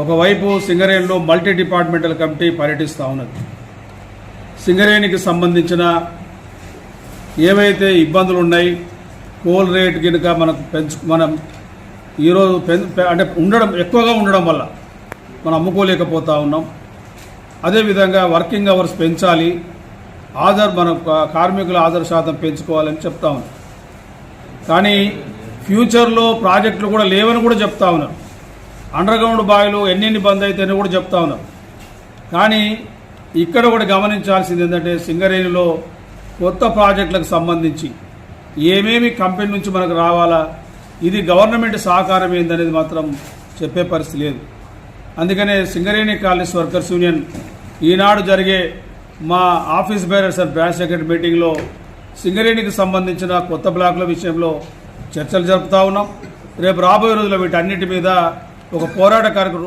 ఒకవైపు సింగరేణిలో multi departmental committee పర్యటిస్తూ ఉన్నది. సింగరేణికి సంబంధించిన ఏవైతే ఇబ్బందులు ఉన్నాయి కోల్ రేట్ కనుక మనకు పెంచు మనం ఈరోజు అంటే ఉండడం ఎక్కువగా ఉండడం వల్ల మనం అమ్ముకోలేకపోతా ఉన్నాం. అదేవిధంగా వర్కింగ్ అవర్స్ పెంచాలి. ఆధార్ మన కార్మికుల ఆధార్ శాతం పెంచుకోవాలని చెప్తా ఉన్నాం. కానీ ఫ్యూచర్లో ప్రాజెక్టులు కూడా లేవని కూడా చెప్తా ఉన్నారు. అండర్ గ్రౌండ్ బావిలు ఎన్నెన్ని బంద్ అయితేనే కూడా చెప్తా ఉన్నారు కానీ ఇక్కడ కూడా గమనించాల్సింది ఏంటంటే సింగరేణిలో కొత్త ప్రాజెక్టులకు సంబంధించి ఏమేమి కంపెనీ నుంచి మనకు రావాలా ఇది గవర్నమెంట్ సహకారం ఏందనేది మాత్రం చెప్పే పరిస్థితి లేదు. అందుకనే సింగరేణి కాలేజ్ వర్కర్స్ యూనియన్ ఈనాడు జరిగే మా office bearers and branch secretary మీటింగ్లో సింగరేణికి సంబంధించిన కొత్త బ్లాకుల విషయంలో చర్చలు జరుపుతా ఉన్నాం. రేపు రాబోయే రోజుల్లో వీటన్నిటి మీద ఒక పోరాట కార్యక్రమం